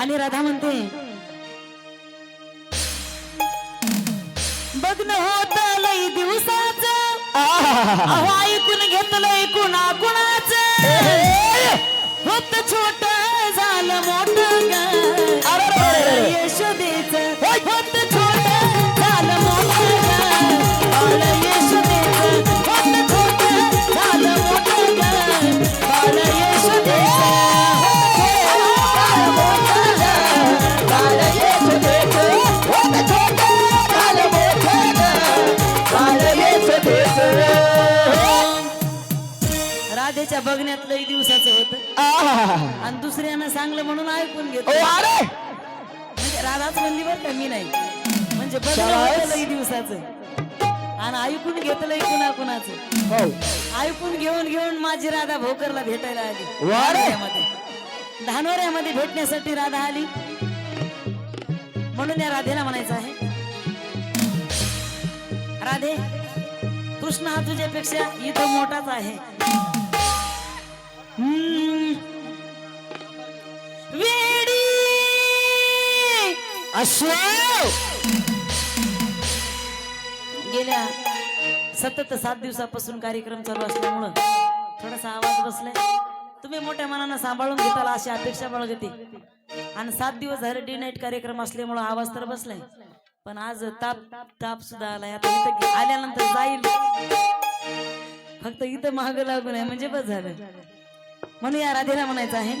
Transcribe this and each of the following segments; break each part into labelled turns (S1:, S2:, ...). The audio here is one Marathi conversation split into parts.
S1: आणि राधा म्हणते बघणं होत लई दिवसाच. ऐकून घेतलंय कुणा कुणाच होत छोट झालं मोठ दिवसाचं होतं. आणि दुसऱ्यानं सांगलं म्हणून ऐकून घेतो. म्हणजे राधाच म्हणली बरं का मी नाही. म्हणजे बघणं होतं लई दिवसाचं. आणि ऐकून घेतलंय कुणा कुणाचं ऐकून घेऊन घेऊन माझी राधा भोकरला भेटायला आली.
S2: वा रे.
S1: धानोऱ्यामध्ये. धानोऱ्यामध्ये भेटण्यासाठी राधा आली. म्हणून या राधेला म्हणायचं आहे. राधे कृष्ण हा तुझ्यापेक्षा इथं मोठाच आहे. हम्म. वेडी. गेल्या सतत सात दिवसापासून कार्यक्रम चालू असल्यामुळं थोडासा आवाज बसलाय. तुम्ही मोठ्या मनानं सांभाळून घेताल अशी अपेक्षा बाळगते. आणि सात दिवस झाले डे नाईट कार्यक्रम असल्यामुळं आवाज तर बसलाय. पण आज ताप ताप सुद्धा आलाय. आता इथं आल्यानंतर जाईल. फक्त इथं महाग लागू नये. म्हणजे बस झालं. म्हणून या राधेला म्हणायचं आहे.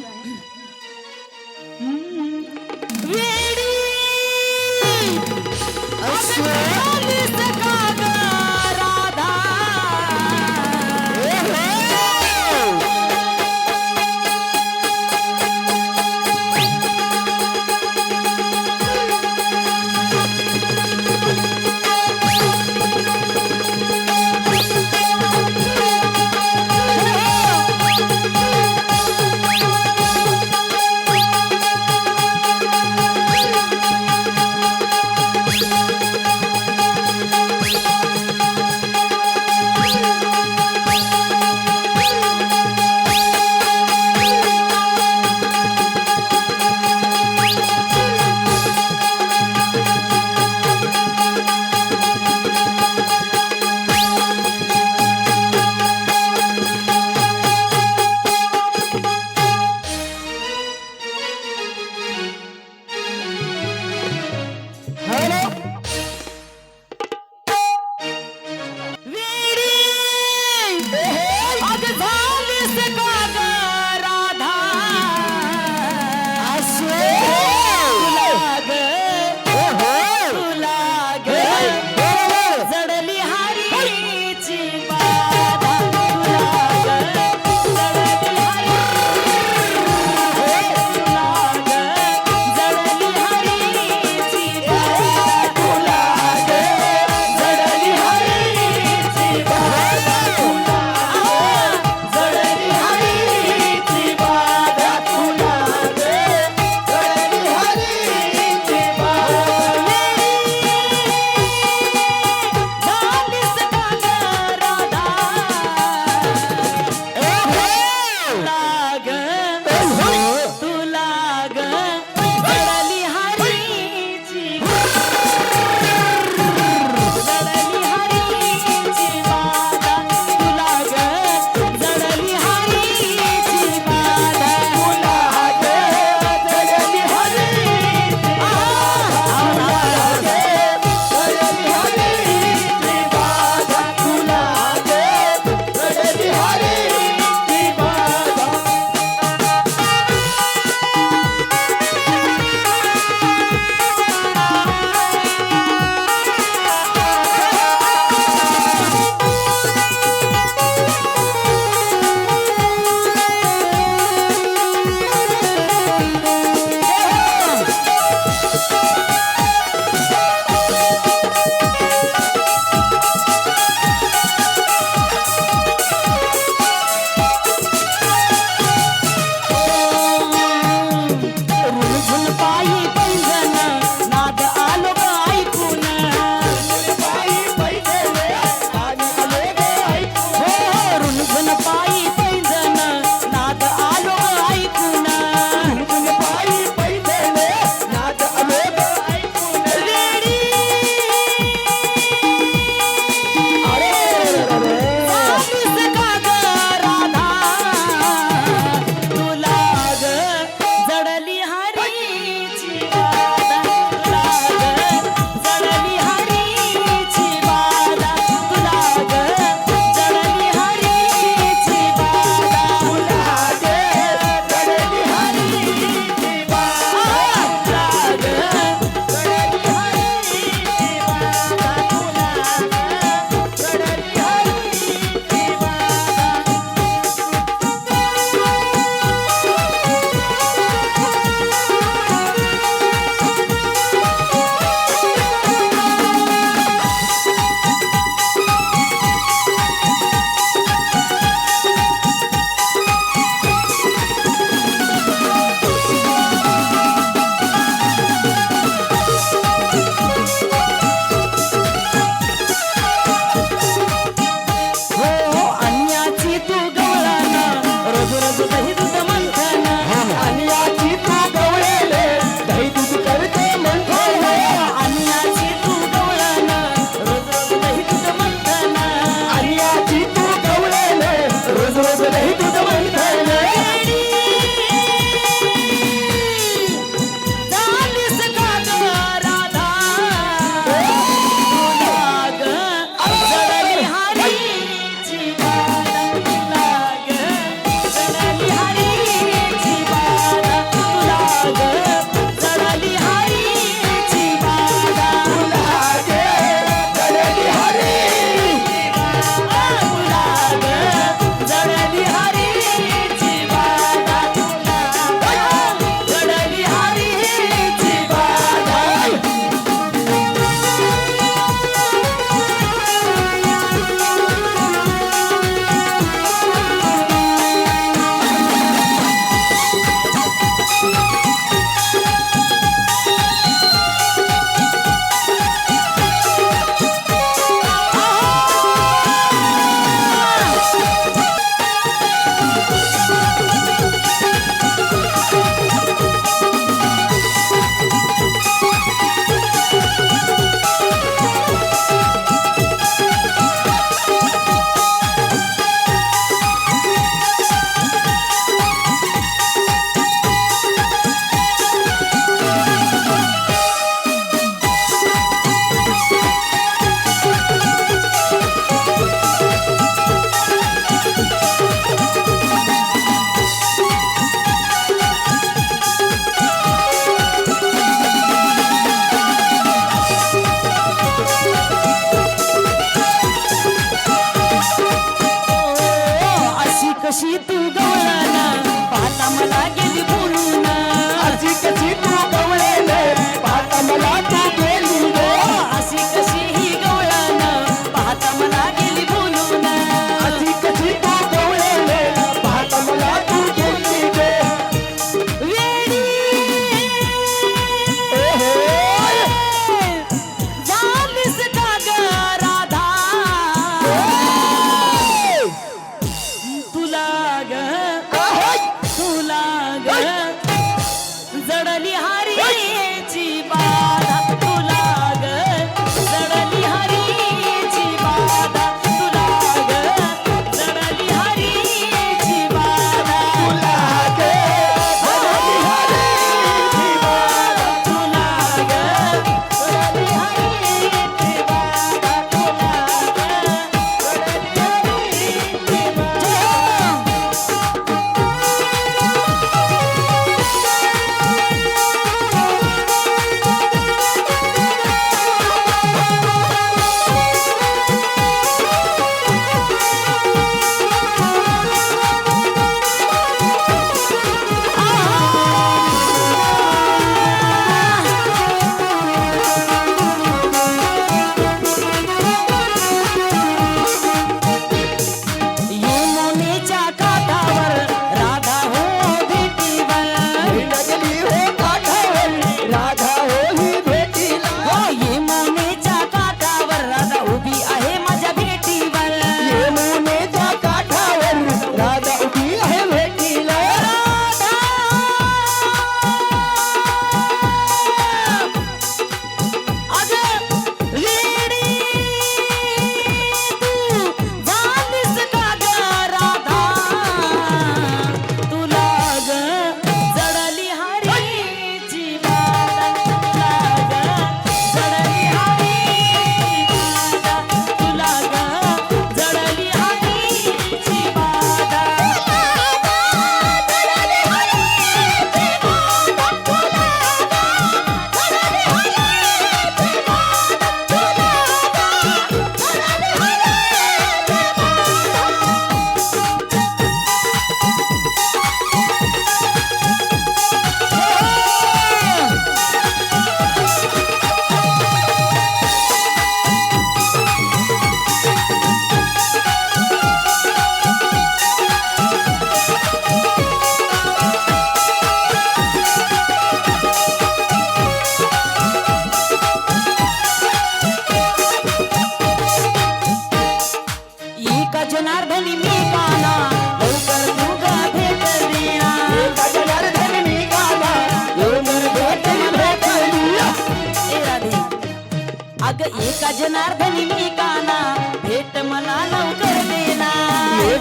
S1: गजनार्दनी मी काना भेट मला लवकर देना.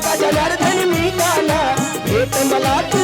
S2: गजनार्दनी मी
S1: काना भेट मला तू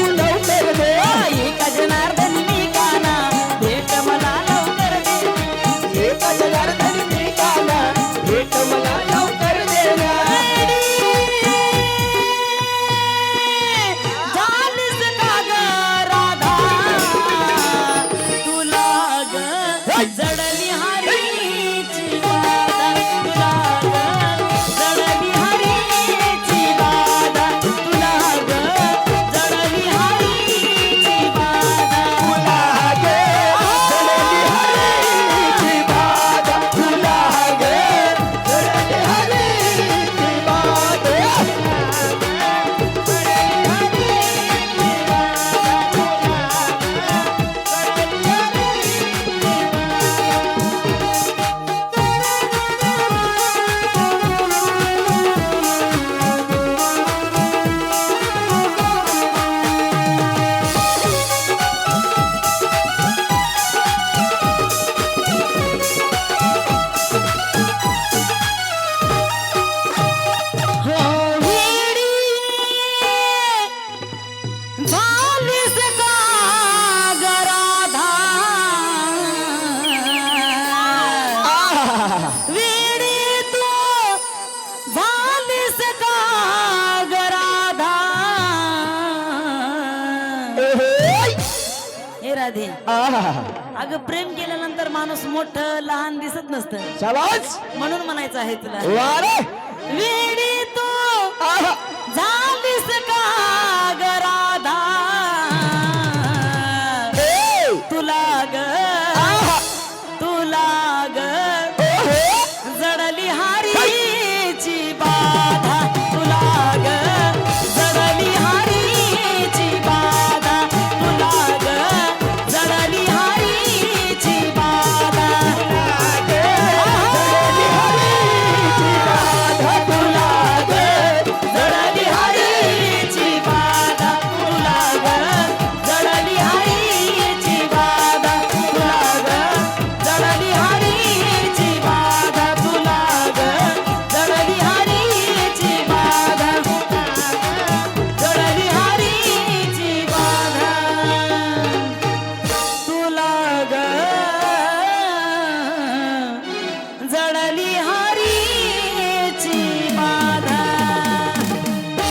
S1: आहे. अगं प्रेम केल्यानंतर माणूस मोठ लहान दिसत नसतं. म्हणून म्हणायचं आहे तुला. वा वी